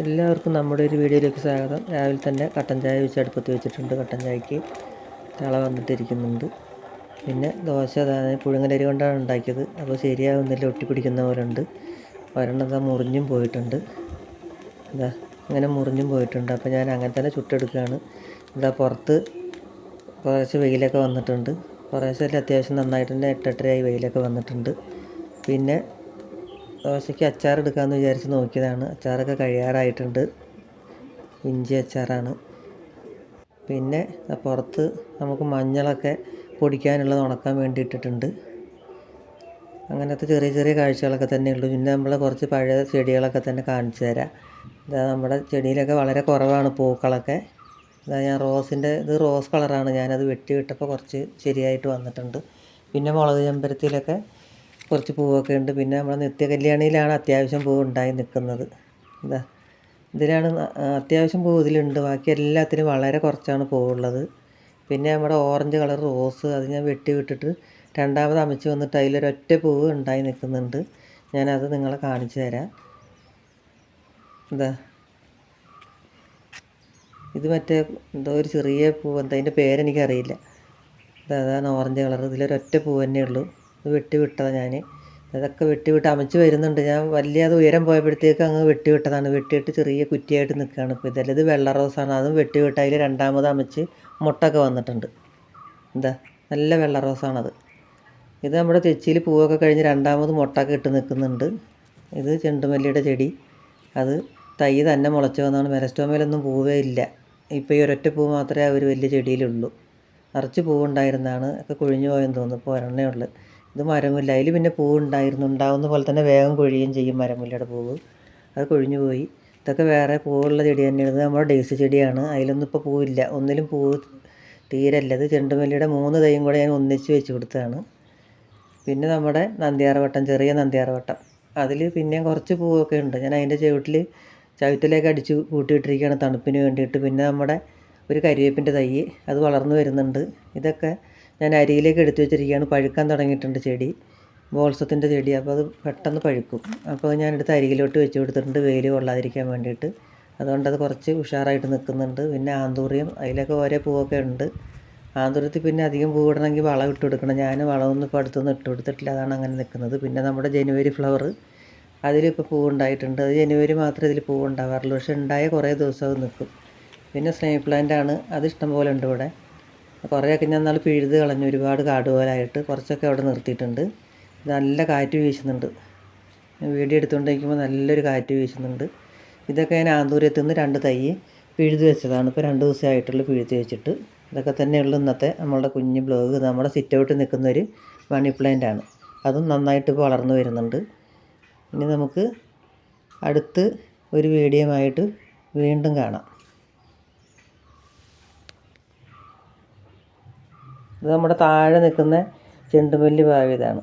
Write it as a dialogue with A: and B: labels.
A: എല്ലാവർക്കും നമ്മുടെ ഒരു വീഡിയോയിലേക്ക് സ്വാഗതം. രാവിലെ തന്നെ കട്ടൻ ചായ വെച്ച് അടുപ്പത്ത് വെച്ചിട്ടുണ്ട്. കട്ടൻ ചായക്ക് തള വന്നിട്ടിരിക്കുന്നുണ്ട്. പിന്നെ ദോശ പുഴുങ്ങലരി കൊണ്ടാണ് ഉണ്ടാക്കിയത്. അപ്പോൾ ശരിയാവുന്നില്ല ഒട്ടിപ്പിടിക്കുന്ന പോലെ ഉണ്ട് വരണ്ടത് മുറിഞ്ഞും പോയിട്ടുണ്ട്. ഇതാ അങ്ങനെ മുറിഞ്ഞും പോയിട്ടുണ്ട്. അപ്പോൾ ഞാൻ അങ്ങനെ തന്നെ ചുട്ടെടുക്കുകയാണ്. ഇതാ പുറത്ത് കുറേശ്ശെ വെയിലൊക്കെ വന്നിട്ടുണ്ട്. കുറേശ്ശെ അത്യാവശ്യം നന്നായിട്ട് എട്ടെട്ടരയായി വെയിലൊക്കെ വന്നിട്ടുണ്ട്. പിന്നെ ദോശയ്ക്ക് അച്ചാർ എടുക്കാമെന്ന് വിചാരിച്ച് നോക്കിയതാണ്. അച്ചാറൊക്കെ കഴിയാറായിട്ടുണ്ട്. ഇഞ്ചി അച്ചാറാണ്. പിന്നെ പുറത്ത് നമുക്ക് മഞ്ഞളൊക്കെ പൊടിക്കാനുള്ളത് ഉണക്കാൻ വേണ്ടി ഇട്ടിട്ടുണ്ട് അങ്ങനത്തെ ചെറിയ ചെറിയ കാഴ്ചകളൊക്കെ തന്നെ ഉള്ളൂ പിന്നെ നമ്മൾ കുറച്ച് പഴയ ചെടികളൊക്കെ തന്നെ കാണിച്ചു തരാം. ഇതാ നമ്മുടെ ചെടിയിലൊക്കെ വളരെ കുറവാണ് പൂക്കളൊക്കെ. ഇതാ ഞാൻ റോസിന്റെ ഇത് റോസ് കളറാണ്. ഞാനത് വെട്ടി വിട്ടപ്പോൾ കുറച്ച് ശരിയായിട്ട് വന്നിട്ടുണ്ട്. പിന്നെ മുളക് ചെമ്പരത്തിയിലൊക്കെ കുറച്ച് പൂവൊക്കെ ഉണ്ട്. പിന്നെ നമ്മുടെ നിത്യകല്യാണിയിലാണ് അത്യാവശ്യം പൂവ് ഉണ്ടായി നിൽക്കുന്നത്. എന്താ ഇതിലാണ് അത്യാവശ്യം പൂവ് ഇതിലുണ്ട്. ബാക്കി എല്ലാത്തിനും വളരെ കുറച്ചാണ് പൂവുള്ളത്. പിന്നെ നമ്മുടെ ഓറഞ്ച് കളർ റോസ് അത് ഞാൻ വെട്ടി വിട്ടിട്ട് രണ്ടാമത് അമിച്ച് വന്നിട്ട് അതിലൊരൊറ്റ പൂവ് ഉണ്ടായി നിൽക്കുന്നുണ്ട്. ഞാനത് നിങ്ങളെ കാണിച്ചു തരാം. എന്താ ഇത് മറ്റേ എന്തോ ഒരു ചെറിയ പൂവ് എന്താ അതിന്റെ പേരെനിക്കറിയില്ല. അതാണ് ഓറഞ്ച് കളർ. ഇതിലൊരൊറ്റ പൂവ് തന്നെ ഉള്ളൂ വെട്ടി വിട്ടതാണ് ഞാൻ അതൊക്കെ വെട്ടി വിട്ട് അമച്ച് വരുന്നുണ്ട്. ഞാൻ വലിയ അത് ഉയരം പോയപ്പോഴത്തേക്ക് അങ്ങ് വെട്ടി വിട്ടതാണ് വെട്ടിയിട്ട് ചെറിയ കുറ്റിയായിട്ട് നിൽക്കുകയാണ് ഇപ്പോൾ ഇതെല്ലാം ഇത് വെള്ള റോസാണ്. അതും വെട്ടി വിട്ട് അതിൽ രണ്ടാമത് അമച്ച് മുട്ടൊക്കെ വന്നിട്ടുണ്ട്. എന്താ? നല്ല വെള്ള റോസാണത്. ഇത് നമ്മുടെ തെച്ചിയിൽ പൂവൊക്കെ കഴിഞ്ഞ് രണ്ടാമത് മുട്ടൊക്കെ ഇട്ട് നിൽക്കുന്നുണ്ട്. ഇത് ചെണ്ടുമല്ലിയുടെ ചെടി. അത് തൈ തന്നെ മുളച്ച് വന്നാണ് മെലസ്റ്റോമയിലൊന്നും പൂവേ ഇല്ല. ഇപ്പോൾ ഈ ഒരൊറ്റ പൂ മാത്രമേ ആ ഒരു വലിയ ചെടിയിലുള്ളൂ. നിറച്ച് പൂവുണ്ടായിരുന്നതാണ്. ഒക്കെ കൊഴിഞ്ഞു പോയെന്ന് തോന്നുന്നു. ഇപ്പോൾ ഒരെണ്ണേ ഉള്ളു. ഇത് മരമുല്ല. അതിൽ പിന്നെ പൂവ് ഉണ്ടായിരുന്നു ഉണ്ടാവുന്ന പോലെ തന്നെ വേഗം കൊഴിയും ചെയ്യും മരമുല്ലയുടെ പൂവ്. അത് കൊഴിഞ്ഞു പോയി. ഇതൊക്കെ വേറെ പൂവുള്ള ചെടി തന്നെയാണ് ഇത് നമ്മുടെ ഡേസി ചെടിയാണ്. അതിലൊന്നും ഇപ്പോൾ പൂവില്ല. ഒന്നിലും പൂവ് തീരല്ല. ഇത് ചെണ്ടുമല്ലിയുടെ മൂന്ന് തൈയും കൂടെ ഞാൻ ഒന്നിച്ച് വെച്ച് കൊടുത്തതാണ്. പിന്നെ നമ്മുടെ നന്ദിയാർവട്ടം ചെറിയ നന്ദിയാർവട്ടം അതിൽ പിന്നെയും കുറച്ച് പൂവൊക്കെ ഉണ്ട്. ഞാൻ അതിന്റെ ചുവട്ടിൽ ചവിട്ടിലേക്ക് അടിച്ച് കൂട്ടിയിട്ടിരിക്കുകയാണ് തണുപ്പിന് വേണ്ടിയിട്ട്. പിന്നെ നമ്മുടെ ഒരു കരിവേപ്പിന്റെ തൈ അത് വളർന്നു വരുന്നുണ്ട്. ഇതൊക്കെ ഞാൻ അരിയിലേക്ക് എടുത്തു വെച്ചിരിക്കുകയാണ്. പഴുക്കാൻ തുടങ്ങിയിട്ടുണ്ട് ചെടി. ബോൾസത്തിന്റെ ചെടി. അപ്പോൾ അത് പെട്ടെന്ന് പഴുക്കും. അപ്പോൾ ഞാൻ എടുത്ത് അരികിലോട്ട് വെച്ച് കൊടുത്തിട്ടുണ്ട്. വെയിൽ കൊള്ളാതിരിക്കാൻ വേണ്ടിയിട്ട്. അതുകൊണ്ട് അത് കുറച്ച് ഉഷാറായിട്ട് നിൽക്കുന്നുണ്ട്. പിന്നെ ആന്തൂറിയം അതിലൊക്കെ ഓരോ പൂവൊക്കെ ഉണ്ട്. ആന്തൂരത്തിൽ പിന്നെ അധികം പൂ ഇടണമെങ്കിൽ വളം ഇട്ട് കൊടുക്കണം. ഞാൻ വളമൊന്നും ഇപ്പോൾ അടുത്തൊന്നും ഇട്ട് കൊടുത്തിട്ടില്ല. അതാണ് അങ്ങനെ നിൽക്കുന്നത്. പിന്നെ നമ്മുടെ ജനുവരി ഫ്ലവർ അതിലിപ്പോൾ പൂ ഉണ്ടായിട്ടുണ്ട്. അത് ജനുവരി മാത്രമേ ഇതിൽ പൂ ഉണ്ടാവാറുള്ളൂ. പക്ഷെ ഉണ്ടായ കുറേ ദിവസം അത് നിൽക്കും. പിന്നെ സ്നേഹ പ്ലാന്റ് ആണ്. അത് ഇഷ്ടം പോലെ ഉണ്ട് ഇവിടെ. കുറേയൊക്കെ ഞാൻ നാൾ പിഴുത് കളഞ്ഞു. ഒരുപാട് കാട് പോലായിട്ട് കുറച്ചൊക്കെ അവിടെ നിർത്തിയിട്ടുണ്ട്. നല്ല കാറ്റ് വീശുന്നുണ്ട്. വീഡിയോ എടുത്തുകൊണ്ടിരിക്കുമ്പോൾ നല്ലൊരു കാറ്റ് വീശുന്നുണ്ട്. ഇതൊക്കെ ഞാൻ ആന്തൂരത്തു നിന്ന് രണ്ട് തൈ പിഴുത് വെച്ചതാണ്. ഇപ്പോൾ രണ്ട് ദിവസമായിട്ടുള്ള പിഴുത് വെച്ചിട്ട്. ഇതൊക്കെ തന്നെയുള്ളൂ ഇന്നത്തെ നമ്മളുടെ കുഞ്ഞ് ബ്ലോഗ്. നമ്മുടെ സിറ്റ് ഔട്ടിൽ നിൽക്കുന്ന ഒരു മണി പ്ലാന്റ് ആണ്. അതും നന്നായിട്ട് ഇപ്പോൾ വളർന്നു വരുന്നുണ്ട്. ഇനി നമുക്ക് അടുത്ത് ഒരു വീഡിയോ ആയിട്ട് വീണ്ടും കാണാം. ഇത് നമ്മുടെ താഴെ നിൽക്കുന്ന ചെണ്ടുമല്ലി ഭാവി ഇതാണ്.